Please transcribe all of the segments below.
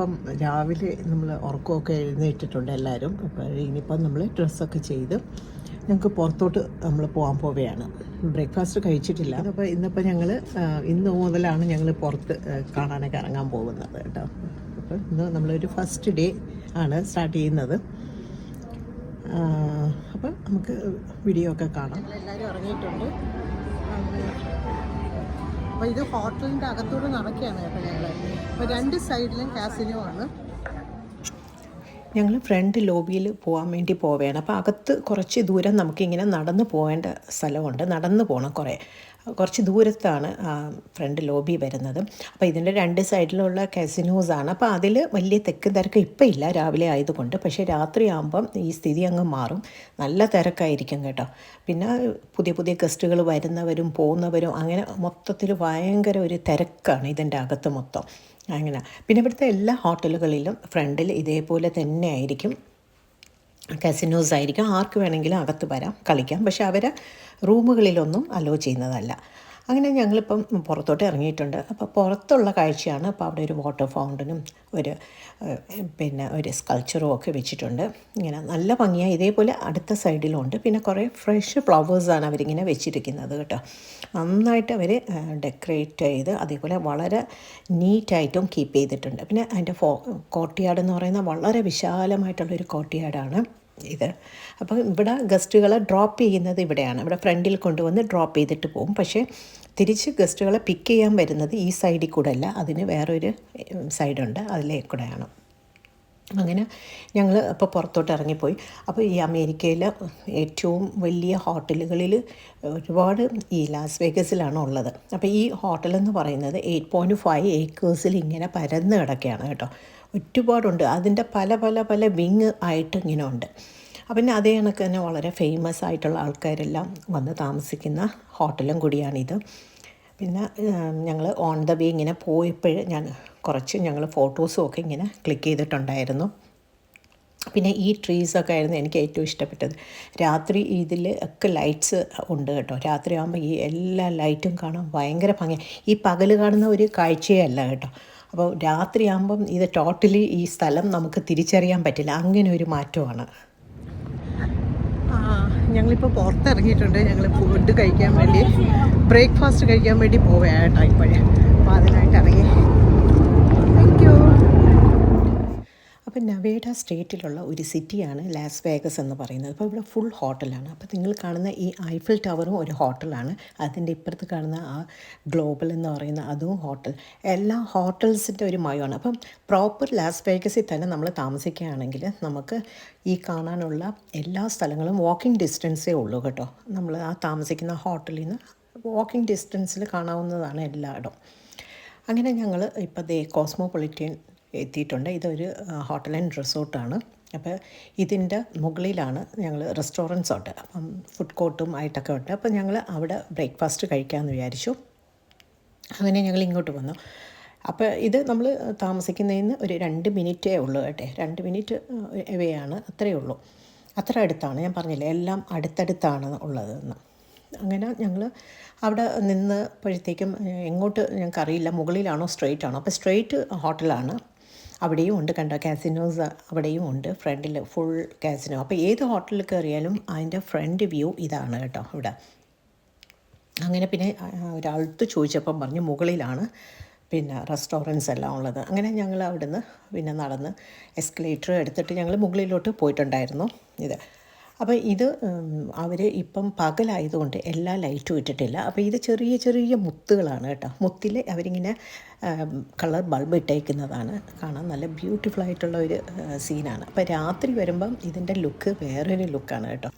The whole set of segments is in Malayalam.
ഇന്നിപ്പം രാവിലെ നമ്മൾ ഉറക്കമൊക്കെ എഴുന്നേറ്റിട്ടുണ്ട് എല്ലാവരും. അപ്പോൾ ഇനിയിപ്പം നമ്മൾ ഡ്രസ്സൊക്കെ ചെയ്ത് ഞങ്ങൾക്ക് പുറത്തോട്ട് നമ്മൾ പോകാൻ പോവുകയാണ്. ബ്രേക്ക്ഫാസ്റ്റ് കഴിച്ചിട്ടില്ല. അപ്പോൾ ഇന്നിപ്പോൾ ഞങ്ങൾ ഇന്ന് മുതലാണ് ഞങ്ങൾ പുറത്ത് കാണാനൊക്കെ ഇറങ്ങാൻ പോകുന്നത് കേട്ടോ. അപ്പോൾ ഇന്ന് നമ്മളൊരു ഫസ്റ്റ് ഡേ ആണ് സ്റ്റാർട്ട് ചെയ്യുന്നത്. അപ്പോൾ നമുക്ക് വീഡിയോ ഒക്കെ കാണാം. എല്ലാവരും ഇറങ്ങിയിട്ടുണ്ട് അപ്പോൾ ഇത് ഹോട്ടലിന്റെ അകത്തൂടെ നടക്കുകയാണ് കേട്ടോ ഞങ്ങൾ അപ്പോൾ രണ്ട് സൈഡിലും കാസിനോ ആണ്. ഞങ്ങൾ ഫ്രണ്ട് ലോബിയിൽ പോകാൻ വേണ്ടി പോവുകയാണ്. അപ്പോൾ അകത്ത് കുറച്ച് ദൂരം നമുക്കിങ്ങനെ നടന്ന് പോകേണ്ട സ്ഥലമുണ്ട്. നടന്ന് പോകണം കുറേ. കുറച്ച് ദൂരത്താണ് ഫ്രണ്ട് ലോബി വരുന്നത്. അപ്പോൾ ഇതിന്റെ രണ്ട് സൈഡിലുള്ള കസിനോസാണ് അപ്പോൾ അതിൽ വലിയ തെക്ക് തിരക്ക് ഇപ്പം ഇല്ല. രാവിലെ ആയതുകൊണ്ട്. പക്ഷേ രാത്രിയാകുമ്പം ഈ സ്ഥിതി അങ്ങ് മാറും. നല്ല തിരക്കായിരിക്കും കേട്ടോ. പിന്നെ പുതിയ പുതിയ ഗസ്റ്റുകൾ വരുന്നവരും പോകുന്നവരും അങ്ങനെ മൊത്തത്തിൽ ഭയങ്കര ഒരു തിരക്കാണ് ഇതിന്റെ അകത്ത് മൊത്തം. അങ്ങനെ. പിന്നെ ഇവിടുത്തെ എല്ലാ ഹോട്ടലുകളിലും ഫ്രണ്ടിൽ ഇതേപോലെ തന്നെ ആയിരിക്കും. കസിനോസ് ആയിരിക്കും. ആർക്ക് വേണമെങ്കിലും അകത്ത് വരാം കളിക്കാം. പക്ഷെ അവരെ റൂമുകളിലൊന്നും അലോ ചെയ്യുന്നതല്ല. അങ്ങനെ ഞങ്ങളിപ്പം പുറത്തോട്ട് ഇറങ്ങിയിട്ടുണ്ട്. അപ്പോൾ പുറത്തുള്ള കാഴ്ചയാണ് അപ്പോൾ അവിടെ ഒരു വാട്ടർ ഫൗണ്ടനും ഒരു പിന്നെ ഒരു സ്കൾച്ചറും ഒക്കെ വെച്ചിട്ടുണ്ട്. ഇങ്ങനെ നല്ല ഭംഗിയാണ് ഇതേപോലെ അടുത്ത സൈഡിലുണ്ട്. പിന്നെ കുറേ ഫ്രഷ് ഫ്ലവേഴ്സാണ് അവരിങ്ങനെ വെച്ചിരിക്കുന്നത് കേട്ടോ. നന്നായിട്ട് അവർ ഡെക്കറേറ്റ് ചെയ്ത് അതേപോലെ വളരെ നീറ്റായിട്ടും കീപ്പ് ചെയ്തിട്ടുണ്ട്. പിന്നെ അതിന്റെ ഫോ കോട്ടിയാട് എന്ന് പറയുന്ന വളരെ വിശാലമായിട്ടുള്ളൊരു കോട്ടിയാടാണ് ഇത്. അപ്പം ഇവിടെ ഗസ്റ്റുകളെ ഡ്രോപ്പ് ചെയ്യുന്നത് ഇവിടെയാണ്. ഇവിടെ ഫ്രണ്ടിൽ കൊണ്ടുവന്ന് ഡ്രോപ്പ് ചെയ്തിട്ട് പോകും പക്ഷേ തിരിച്ച് ഗസ്റ്റുകളെ പിക്ക് ചെയ്യാൻ വരുന്നത് ഈ സൈഡിൽ കൂടെ അല്ല. അതിന് വേറൊരു സൈഡുണ്ട് അതിലേ കൂടെയാണ് അങ്ങനെ ഞങ്ങൾ അപ്പോൾ പുറത്തോട്ട് ഇറങ്ങിപ്പോയി. അപ്പോൾ ഈ അമേരിക്കയിലെ ഏറ്റവും വലിയ ഹോട്ടലുകളിൽ ഒരുപാട് ഈ ലാസ് വേഗസിലാണ് ഉള്ളത്. അപ്പോൾ ഈ ഹോട്ടൽ എന്ന് പറയുന്നത് എയ്റ്റ് പോയിന്റ് ഫൈവ് ഏക്കേഴ്സിൽ ഇങ്ങനെ പരന്ന് കിടക്കുകയാണ് കേട്ടോ. ഒരുപാടുണ്ട്. അതിന്റെ പല പല പല വിങ് ആയിട്ട് ഇങ്ങനെ ഉണ്ട്. പിന്നെ അതേ കണക്ക് തന്നെ വളരെ ഫേമസ് ആയിട്ടുള്ള ആൾക്കാരെല്ലാം വന്ന് താമസിക്കുന്ന ഹോട്ടലും കൂടിയാണിത്. പിന്നെ ഞങ്ങൾ ഓൺ ദ വേ ഇങ്ങനെ പോയപ്പോൾ ഞാൻ കുറച്ച് ഞങ്ങൾ ഫോട്ടോസും ഒക്കെ ഇങ്ങനെ ക്ലിക്ക് ചെയ്തിട്ടുണ്ടായിരുന്നു. പിന്നെ ഈ ട്രീസൊക്കെ ആയിരുന്നു എനിക്ക് ഏറ്റവും ഇഷ്ടപ്പെട്ടത്. രാത്രി ഇതിൽ ഒക്കെ ലൈറ്റ്സ് ഉണ്ട് കേട്ടോ. രാത്രി ആകുമ്പോൾ ഈ എല്ലാ ലൈറ്റും കാണാൻ ഭയങ്കര ഭംഗി. ഈ പകൽ കാണുന്ന ഒരു കാഴ്ചയല്ല കേട്ടോ. അപ്പോൾ രാത്രിയാകുമ്പം ഇത് ടോട്ടലി ഈ സ്ഥലം നമുക്ക് തിരിച്ചറിയാൻ പറ്റില്ല. അങ്ങനെ ഒരു മാറ്റമാണ്. ഞങ്ങളിപ്പോൾ പുറത്തിറങ്ങിയിട്ടുണ്ട്. ഞങ്ങൾ ഫുഡ് കഴിക്കാൻ വേണ്ടി. ബ്രേക്ക്ഫാസ്റ്റ് കഴിക്കാൻ വേണ്ടി പോവുകയായിട്ടാണ് ഇപ്പോഴേ. അപ്പോൾ അതിനായിട്ട് ഇറങ്ങി താങ്ക് യു അപ്പോൾ നവേഡ സ്റ്റേറ്റിലുള്ള ഒരു സിറ്റിയാണ് ലാസ് വേഗസ് എന്ന് പറയുന്നത്. അപ്പോൾ ഇവിടെ ഫുൾ ഹോട്ടലാണ് അപ്പോൾ നിങ്ങൾ കാണുന്ന ഈ ഐഫിൽ ടവറും ഒരു ഹോട്ടലാണ് അതിന്റെ ഇപ്പുറത്ത് കാണുന്ന ആ ഗ്ലോബൽ എന്ന് പറയുന്ന അതും ഹോട്ടൽ എല്ലാ ഹോട്ടൽസിന്റെ ഒരു മയമാണ്. അപ്പം പ്രോപ്പർ ലാസ് വേഗസിൽ തന്നെ നമ്മൾ താമസിക്കുകയാണെങ്കിൽ നമുക്ക് ഈ കാണാനുള്ള എല്ലാ സ്ഥലങ്ങളും വാക്കിംഗ് ഡിസ്റ്റൻസേ ഉള്ളൂ കേട്ടോ. നമ്മൾ ആ താമസിക്കുന്ന ഹോട്ടലിൽ നിന്ന് വാക്കിംഗ് ഡിസ്റ്റൻസിൽ കാണാവുന്നതാണ് എല്ലായിടവും. അങ്ങനെ ഞങ്ങൾ ഇപ്പോൾ ദേ കോസ്മോപൊളിറ്റൻ എത്തിയിട്ടുണ്ട്. ഇതൊരു ഹോട്ടൽ ആൻഡ് റിസോർട്ടാണ്. അപ്പോൾ ഇതിന്റെ മുകളിലാണ് ഞങ്ങൾ റെസ്റ്റോറന്റ്സ് ഉണ്ട്. അപ്പം ഫുഡ് കോർട്ടും ആയിട്ടൊക്കെ ഉണ്ട്. അപ്പോൾ ഞങ്ങൾ അവിടെ ബ്രേക്ക്ഫാസ്റ്റ് കഴിക്കാമെന്ന് വിചാരിച്ചു. അങ്ങനെ ഞങ്ങൾ ഇങ്ങോട്ട് വന്നു. അപ്പോൾ ഇത് നമ്മൾ താമസിക്കുന്നതിന് ഒരു രണ്ട് മിനിറ്റേ ഉള്ളൂ കേട്ടെ. രണ്ട് മിനിറ്റ് എവയാണ്. അത്രയേ ഉള്ളൂ. അത്ര അടുത്താണ്. ഞാൻ പറഞ്ഞില്ല എല്ലാം അടുത്തടുത്താണ് ഉള്ളതെന്ന് അങ്ങനെ ഞങ്ങൾ അവിടെ നിന്നപ്പോഴത്തേക്കും എങ്ങോട്ട് ഞങ്ങൾക്ക് അറിയില്ല മുകളിലാണോ സ്ട്രെയിറ്റ് ആണോ അപ്പോൾ സ്ട്രെയിറ്റ് ഹോട്ടലാണ്. അവിടെയും ഉണ്ട് കണ്ടോ? കാസിനോസ് അവിടെയും ഉണ്ട്. ഫ്രണ്ടിൽ ഫുൾ കാസിനോ അപ്പോൾ ഏത് ഹോട്ടലിൽ കയറിയാലും അതിന്റെ ഫ്രണ്ട് വ്യൂ ഇതാണ് കേട്ടോ ഇവിടെ. അങ്ങനെ പിന്നെ ഒരാളത്ത് ചോദിച്ചപ്പം പറഞ്ഞു മുകളിലാണ് പിന്നെ റെസ്റ്റോറന്റ്സ് എല്ലാം ഉള്ളത്. അങ്ങനെ ഞങ്ങൾ അവിടുന്ന് പിന്നെ നടന്ന് എസ്കലേറ്റർ എടുത്തിട്ട് ഞങ്ങൾ മുകളിലോട്ട് പോയിട്ടുണ്ടായിരുന്നു. ഇത് അപ്പോൾ ഇത് അവർ ഇപ്പം പകലായതുകൊണ്ട് എല്ലാ ലൈറ്റും ഇട്ടിട്ടില്ല. അപ്പോൾ ഇത് ചെറിയ ചെറിയ മുത്തുകളാണ് കേട്ടോ. മുത്തിൽ അവരിങ്ങനെ കളർ ബൾബ് ഇട്ടേക്കുന്നതാണ് കാണാൻ നല്ല ബ്യൂട്ടിഫുൾ ആയിട്ടുള്ള ഒരു സീനാണ്. അപ്പോൾ രാത്രി വരുമ്പം ഇതിന്റെ ലുക്ക് വേറൊരു ലുക്കാണ് കേട്ടോ.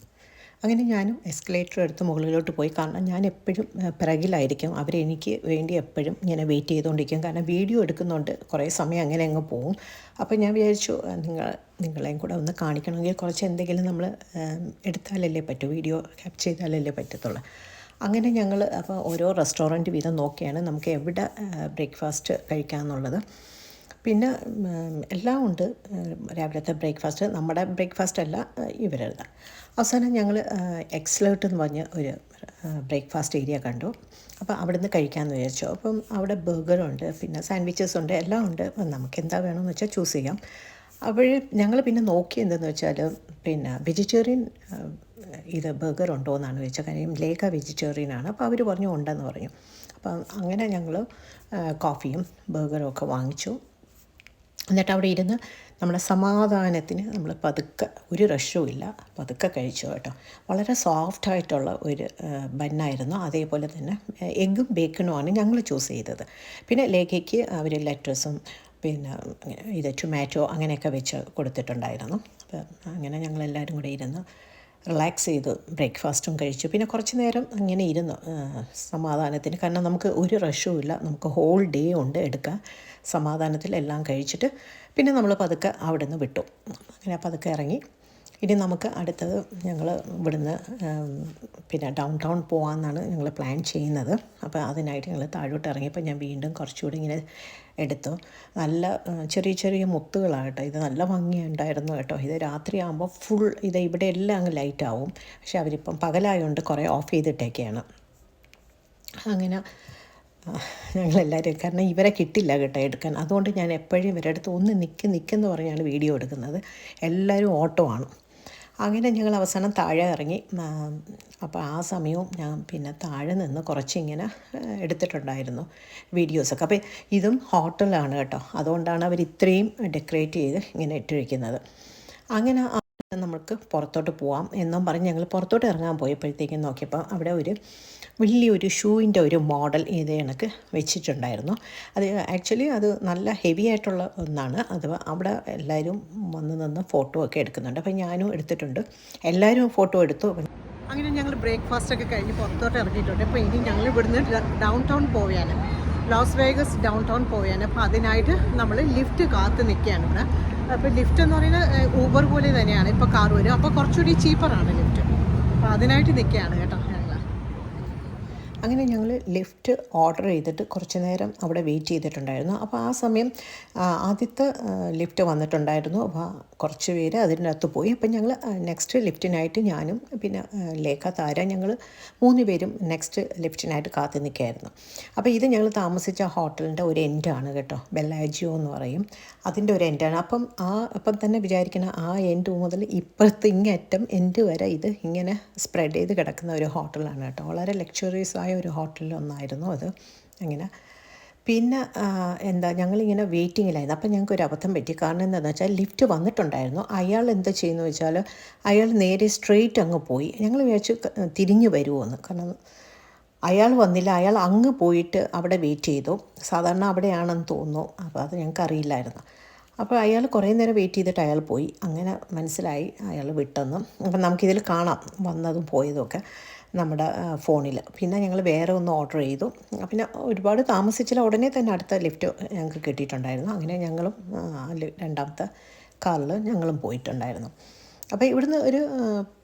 അങ്ങനെ ഞാനും എസ്കലേറ്റർ എടുത്ത് മുകളിലോട്ട് പോയി. കാരണം ഞാൻ എപ്പോഴും പിറകിലായിരിക്കും. അവരെനിക്ക് വേണ്ടി എപ്പോഴും ഇങ്ങനെ വെയിറ്റ് ചെയ്തുകൊണ്ടിരിക്കും. കാരണം വീഡിയോ എടുക്കുന്നുണ്ട് കുറേ സമയം അങ്ങനെ അങ്ങ് പോവും. അപ്പോൾ ഞാൻ വിചാരിച്ചു നിങ്ങൾ നിങ്ങളെയും കൂടെ ഒന്ന് കാണിക്കണമെങ്കിൽ കുറച്ച് എന്തെങ്കിലും നമ്മൾ എടുത്താലല്ലേ പറ്റൂ വീഡിയോ ക്യാപ്ചർ ചെയ്താലല്ലേ പറ്റത്തുള്ളൂ. അങ്ങനെ ഞങ്ങൾ അപ്പോൾ ഓരോ റെസ്റ്റോറന്റ് വീതം നോക്കിയാണ് നമുക്ക് എവിടെ ബ്രേക്ക്ഫാസ്റ്റ് കഴിക്കാമെന്നുള്ളത് പിന്നെ എല്ലാം ഉണ്ട്. രാവിലത്തെ ബ്രേക്ക്ഫാസ്റ്റ് നമ്മുടെ ബ്രേക്ക്ഫാസ്റ്റ് അല്ല ഇവരുടെ അവസാനം ഞങ്ങൾ എക്സ്ലേർട്ട് എന്ന് പറഞ്ഞ ഒരു ബ്രേക്ക്ഫാസ്റ്റ് ഏരിയ കണ്ടു. അപ്പോൾ അവിടെ നിന്ന് കഴിക്കാമെന്ന് വിചാരിച്ചു. അപ്പം അവിടെ ബർഗറുണ്ട് പിന്നെ സാൻഡ്വിച്ചസ് ഉണ്ട് എല്ലാം ഉണ്ട്. നമുക്ക് എന്താ വേണമെന്ന് വെച്ചാൽ ചൂസ് ചെയ്യാം. അപ്പോൾ ഞങ്ങൾ പിന്നെ നോക്കി എന്തെന്ന് വെച്ചാൽ പിന്നെ വെജിറ്റേറിയൻ ഇത് ബർഗർ ഉണ്ടോ എന്നാണ് ചോദിച്ചത്. കാര്യം ലേഖ വെജിറ്റേറിയൻ ആണ് അപ്പോൾ അവർ പറഞ്ഞു ഉണ്ടെന്ന് പറഞ്ഞു. അപ്പം അങ്ങനെ ഞങ്ങൾ കോഫിയും ബർഗറും ഒക്കെ വാങ്ങിച്ചു. എന്നിട്ട് അവിടെ ഇരുന്ന് നമ്മുടെ സമാധാനത്തിന് നമ്മൾ പതുക്കെ ഒരു റഷും ഇല്ല. പതുക്കെ കഴിച്ചു കേട്ടോ. വളരെ സോഫ്റ്റ് ആയിട്ടുള്ള ഒരു ബന്നായിരുന്നു അതേപോലെ തന്നെ എഗ്ഗും ബേക്കണുമാണ് ഞങ്ങൾ ചൂസ് ചെയ്തത്. പിന്നെ ലേഖയ്ക്ക് അവർ ലെറ്റസും പിന്നെ ഇത് ടൊമാറ്റോ അങ്ങനെയൊക്കെ വെച്ച് കൊടുത്തിട്ടുണ്ടായിരുന്നു. അപ്പം അങ്ങനെ ഞങ്ങളെല്ലാവരും കൂടെ ഇരുന്ന് റിലാക്സ് ചെയ്ത്. ബ്രേക്ക്ഫാസ്റ്റും കഴിച്ചു. പിന്നെ കുറച്ച് നേരം അങ്ങനെ ഇരുന്നു. സമാധാനത്തിന്. കാരണം നമുക്ക് ഒരു റഷും ഇല്ല. നമുക്ക് ഹോൾ ഡേ ഉണ്ട് എടുക്കാൻ സമാധാനത്തിൽ എല്ലാം കഴിച്ചിട്ട് പിന്നെ നമ്മൾ പതുക്കെ അവിടെ നിന്ന് വിട്ടു. അങ്ങനെ പതുക്കെ ഇറങ്ങി. ഇനി നമുക്ക് അടുത്തത് ഞങ്ങൾ ഇവിടുന്ന് പിന്നെ ഡൗൺ ടൗൺ പോകാമെന്നാണ് ഞങ്ങൾ പ്ലാൻ ചെയ്യുന്നത്. അപ്പോൾ അതിനായിട്ട് ഞങ്ങൾ താഴോട്ട് ഇറങ്ങിയപ്പോൾ ഞാൻ വീണ്ടും കുറച്ചുകൂടി ഇങ്ങനെ എടുത്തു. നല്ല ചെറിയ ചെറിയ മുത്തുകളാണ് ഇത് നല്ല ഭംഗിയുണ്ടായിരുന്നു കേട്ടോ. ഇത് രാത്രിയാകുമ്പോൾ ഫുൾ ഇത് ഇവിടെ എല്ലാം അങ്ങ് ലൈറ്റ് ആവും. പക്ഷെ അവരിപ്പം പകലായതുകൊണ്ട് കുറേ ഓഫ് ചെയ്തിട്ടേക്കെയാണ് അങ്ങനെ ഞങ്ങളെല്ലാവരും. കാരണം ഇവരെ കിട്ടില്ല കേട്ടോ എടുക്കാൻ. അതുകൊണ്ട് ഞാൻ എപ്പോഴും ഇവരുടെ അടുത്ത് ഒന്ന് നിൽക്ക് നിൽക്കെന്ന് പറഞ്ഞാണ് വീഡിയോ എടുക്കുന്നത്. എല്ലാവരും ഓട്ടോ ആണ്. അങ്ങനെ ഞങ്ങൾ അവസാനം താഴെ ഇറങ്ങി. അപ്പോൾ ആ സമയവും ഞാൻ പിന്നെ താഴെ നിന്ന് കുറച്ചിങ്ങനെ എടുത്തിട്ടുണ്ടായിരുന്നു വീഡിയോസൊക്കെ. അപ്പോൾ ഇതും ഹോട്ടലാണ് കേട്ടോ. അതുകൊണ്ടാണ് അവർ ഇത്രയും ഡെക്കറേറ്റ് ചെയ്ത് ഇങ്ങനെ ഇട്ടിരിക്കുന്നത്. അങ്ങനെ നമുക്ക് പുറത്തോട്ട് പോവാം എന്നും പറഞ്ഞ് ഞങ്ങൾ പുറത്തോട്ട് ഇറങ്ങാൻ പോയപ്പോഴത്തേക്കും നോക്കിയപ്പോൾ അവിടെ ഒരു വലിയൊരു ഷൂവിന്റെ ഒരു മോഡൽ ഇത് കണക്ക് വെച്ചിട്ടുണ്ടായിരുന്നു. അത് ആക്ച്വലി അത് നല്ല ഹെവി ആയിട്ടുള്ള ഒന്നാണ്. അത് അവിടെ എല്ലാവരും വന്ന് നിന്ന് ഫോട്ടോ ഒക്കെ എടുക്കുന്നുണ്ട്. അപ്പോൾ ഞാനും എടുത്തിട്ടുണ്ട്. എല്ലാവരും ഫോട്ടോ എടുത്തു. അങ്ങനെ ഞങ്ങൾ ബ്രേക്ക്ഫാസ്റ്റ് ഒക്കെ കഴിഞ്ഞ് പുറത്തോട്ട് ഇറങ്ങിയിട്ടുണ്ട്. അപ്പോൾ ഇനി ഞങ്ങൾ ഇവിടുന്ന് ഡൗൺ ടൗൺ പോവുകയാണ്. ലോസ് വേഗസ് ഡൗൺ ടൗൺ പോവുകയാണ്. അപ്പോൾ അതിനായിട്ട് നമ്മൾ ലിഫ്റ്റ് കാത്ത് നിൽക്കുകയാണ് ഇവിടെ. അപ്പോൾ ലിഫ്റ്റ് എന്ന് പറയുന്നത് ഊബർ പോലെ തന്നെയാണ്. ഇപ്പോൾ കാർ വരും. അപ്പോൾ കുറച്ചുകൂടി ചീപ്പറാണ് ലിഫ്റ്റ്. അപ്പോൾ അതിനായിട്ട് നിൽക്കുകയാണ് കേട്ടോ. അങ്ങനെ ഞങ്ങൾ ലിഫ്റ്റ് ഓർഡർ ചെയ്തിട്ട് കുറച്ച് നേരം അവിടെ വെയിറ്റ് ചെയ്തിട്ടുണ്ടായിരുന്നു. അപ്പോൾ ആ സമയം ആദ്യത്തെ ലിഫ്റ്റ് വന്നിട്ടുണ്ടായിരുന്നു. അപ്പോൾ കുറച്ച് പേര് അതിനകത്ത് പോയി. അപ്പം ഞങ്ങൾ നെക്സ്റ്റ് ലിഫ്റ്റിനായിട്ട് ഞാനും പിന്നെ ലേഖ താര ഞങ്ങൾ മൂന്ന് പേരും നെക്സ്റ്റ് ലിഫ്റ്റിനായിട്ട് കാത്തു നിൽക്കുകയായിരുന്നു. അപ്പോൾ ഇത് ഞങ്ങൾ താമസിച്ച ഹോട്ടലിന്റെ ഒരു എൻഡാണ് കേട്ടോ. ബെല്ലാജിയോ എന്ന് പറയും. അതിന്റെ ഒരു എൻഡാണ് അപ്പം ആ അപ്പം തന്നെ വിചാരിക്കണം ആ എൻഡ് മുതൽ ഇപ്പുറത്ത് ഇങ്ങറ്റം എൻഡ് വരെ ഇത് ഇങ്ങനെ സ്പ്രെഡ് ചെയ്ത് കിടക്കുന്ന ഒരു ഹോട്ടലാണ് കേട്ടോ. വളരെ ലക്ഷറീസ് ആയ ഒരു ഹോട്ടലിൽ ഒന്നായിരുന്നു അത്. അങ്ങനെ പിന്നെ എന്താ ഞങ്ങളിങ്ങനെ വെയിറ്റിങ്ങിലായിരുന്നു. അപ്പം ഞങ്ങൾക്ക് ഒരു അബദ്ധം പറ്റി. കാരണം എന്താണെന്ന് വെച്ചാൽ ലിഫ്റ്റ് വന്നിട്ടുണ്ടായിരുന്നു. അയാൾ എന്താ ചെയ്യുന്നു വെച്ചാൽ അയാൾ നേരെ സ്ട്രെയിറ്റ് അങ്ങ് പോയി. ഞങ്ങൾ വിചാരിച്ചു തിരിഞ്ഞു വരുമോയെന്ന് കാരണം അയാൾ വന്നില്ല. അയാൾ അങ്ങ് പോയിട്ട് അവിടെ വെയിറ്റ് ചെയ്തു. സാധാരണ അവിടെയാണെന്ന് തോന്നുന്നു. അപ്പോൾ അത് ഞങ്ങൾക്ക് അറിയില്ലായിരുന്നു. അപ്പോൾ അയാൾ കുറേ നേരം വെയിറ്റ് ചെയ്തിട്ട് അയാൾ പോയി. അങ്ങനെ മനസ്സിലായി അയാൾ വിട്ടെന്നും. അപ്പം നമുക്കിതിൽ കാണാം വന്നതും പോയതും ഒക്കെ. നമ്മുടെ ഫോണിൽ പിന്നെ ഞങ്ങൾ വേറെ ഒന്ന് ഓർഡർ ചെയ്തു. പിന്നെ ഒരുപാട് താമസിച്ചില്ല. ഉടനെ തന്നെ അടുത്ത ലിഫ്റ്റ് ഞങ്ങൾക്ക് കിട്ടിയിട്ടുണ്ടായിരുന്നു. അങ്ങനെ ഞങ്ങളും രണ്ടാമത്തെ കാറിൽ ഞങ്ങളും പോയിട്ടുണ്ടായിരുന്നു. അപ്പോൾ ഇവിടുന്ന് ഒരു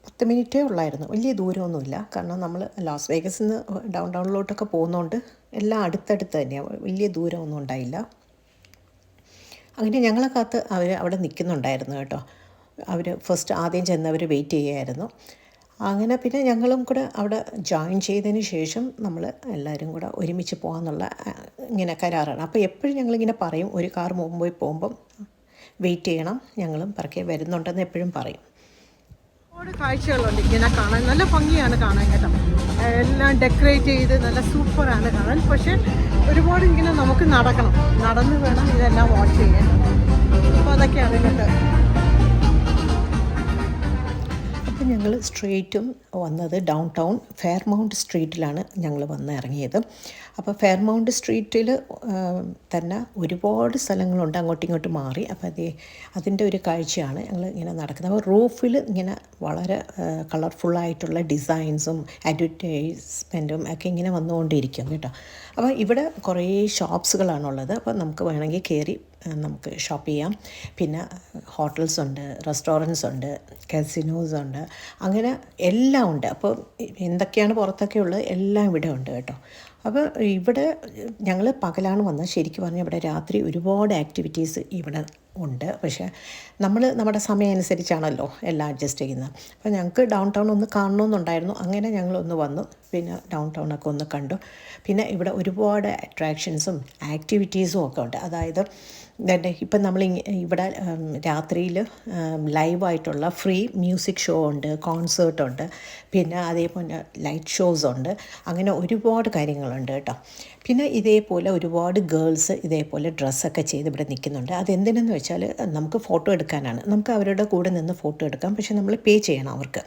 പത്ത് മിനിറ്റേ ഉള്ളായിരുന്നു. വലിയ ദൂരമൊന്നുമില്ല. കാരണം നമ്മൾ ലാസ് വേഗസിൽ നിന്ന് ഡൗൺ ടൗണിലോട്ടൊക്കെ പോകുന്നതുകൊണ്ട് എല്ലാം അടുത്തടുത്ത് തന്നെയാണ് വലിയ ദൂരമൊന്നും ഉണ്ടായില്ല. അങ്ങനെ ഞങ്ങളെ കാത്ത് അവർ അവിടെ നിൽക്കുന്നുണ്ടായിരുന്നു കേട്ടോ. അവർ ഫസ്റ്റ് ആദ്യം ചെന്നവർ വെയിറ്റ് ചെയ്യുമായിരുന്നു അങ്ങനെ പിന്നെ ഞങ്ങളും കൂടെ അവിടെ ജോയിൻ ചെയ്തതിന് ശേഷം നമ്മൾ എല്ലാവരും കൂടെ ഒരുമിച്ച് പോകാമെന്നുള്ള ഇങ്ങനെ കരാറാണ്. അപ്പോൾ എപ്പോഴും ഞങ്ങളിങ്ങനെ പറയും ഒരു കാർ മുമ്പിൽ പോകുമ്പം വെയിറ്റ് ചെയ്യണം ഞങ്ങളും പറക്കെ വരുന്നുണ്ടെന്ന് എപ്പോഴും പറയും. ഒരുപാട് കാഴ്ചകളുണ്ട് ഇങ്ങനെ കാണാൻ. നല്ല ഭംഗിയാണ് കാണാൻ കേട്ടോ. എല്ലാം ഡെക്കറേറ്റ് ചെയ്ത് നല്ല സൂപ്പറാണ് കാണാൻ. പക്ഷേ ഒരുപാട് ഇങ്ങനെ നമുക്ക് നടക്കണം. നടന്ന് വേണം ഇതെല്ലാം വാച്ച് ചെയ്യാൻ. അപ്പോൾ അതൊക്കെയാണ് ഇങ്ങനത്തെ ഞങ്ങൾ സ്ട്രീറ്റും വന്നത് ഡൗൺ ടൗൺ ഫെയർമൗണ്ട് സ്ട്രീറ്റിലാണ് ഞങ്ങൾ വന്ന് ഇറങ്ങിയത്. അപ്പോൾ ഫെയർമൗണ്ട് സ്ട്രീറ്റിൽ തന്നെ ഒരുപാട് സ്ഥലങ്ങളുണ്ട് അങ്ങോട്ടും ഇങ്ങോട്ടും മാറി. അപ്പോൾ അതേ അതിന്റെ ഒരു കാഴ്ചയാണ് ഞങ്ങൾ ഇങ്ങനെ നടക്കുന്നത്. അപ്പോൾ റൂഫിൽ ഇങ്ങനെ വളരെ കളർഫുള്ളായിട്ടുള്ള ഡിസൈൻസും അഡ്വർടൈസ്മെന്റും ഒക്കെ ഇങ്ങനെ വന്നുകൊണ്ടിരിക്കും കേട്ടോ. അപ്പോൾ ഇവിടെ കുറേ ഷോപ്സുകളാണുള്ളത്. അപ്പോൾ നമുക്ക് വേണമെങ്കിൽ കയറി നമുക്ക് ഷോപ്പ് ചെയ്യാം. പിന്നെ ഹോട്ടൽസ് ഉണ്ട് റെസ്റ്റോറന്റ്സ് ഉണ്ട് കസിനോസ് ഉണ്ട്. അങ്ങനെ എല്ലാം ഉണ്ട്. അപ്പോൾ എന്തൊക്കെയാണ് പുറത്തൊക്കെ ഉള്ളത്? എല്ലാം ഇവിടെ ഉണ്ട് കേട്ടോ. അപ്പോൾ ഇവിടെ ഞങ്ങൾ പകലാണ് വന്നത്. ശരിക്കും പറഞ്ഞാൽ ഇവിടെ രാത്രി ഒരുപാട് ആക്ടിവിറ്റീസ് ഇവിടെ ഉണ്ട്. പക്ഷേ നമ്മൾ നമ്മുടെ സമയം അനുസരിച്ചാണല്ലോ എല്ലാം അഡ്ജസ്റ്റ് ചെയ്യുന്നത്. അപ്പോൾ ഞങ്ങൾക്ക് ഡൗൺ ടൗൺ ഒന്ന് കാണണമെന്നുണ്ടായിരുന്നു. അങ്ങനെ ഞങ്ങളൊന്ന് വന്നു. പിന്നെ ഡൗൺ ടൗണൊക്കെ ഒന്ന് കണ്ടു. പിന്നെ ഇവിടെ ഒരുപാട് അട്രാക്ഷൻസും ആക്ടിവിറ്റീസും ഒക്കെ ഉണ്ട്. അതായത് ഇതേ ഇപ്പം നമ്മൾ ഇവിടെ രാത്രിയിൽ ലൈവായിട്ടുള്ള ഫ്രീ മ്യൂസിക് ഷോ ഉണ്ട് കോൺസേർട്ട് ഉണ്ട് പിന്നെ അതേപോലെ ലൈറ്റ് ഷോസ് ഉണ്ട്. അങ്ങനെ ഒരുപാട് കാര്യങ്ങളുണ്ട് കേട്ടോ. പിന്നെ ഇതേപോലെ ഒരുപാട് ഗേൾസ് ഇതേപോലെ ഡ്രസ്സൊക്കെ ചെയ്ത് ഇവിടെ നിൽക്കുന്നുണ്ട്. അതെന്തിനെന്ന് വെച്ചാൽ നമുക്ക് ഫോട്ടോ എടുക്കാനാണ്. നമുക്ക് അവരുടെ കൂടെ നിന്ന് ഫോട്ടോ എടുക്കാം. പക്ഷെ നമ്മൾ പേ ചെയ്യണം അവർക്ക്.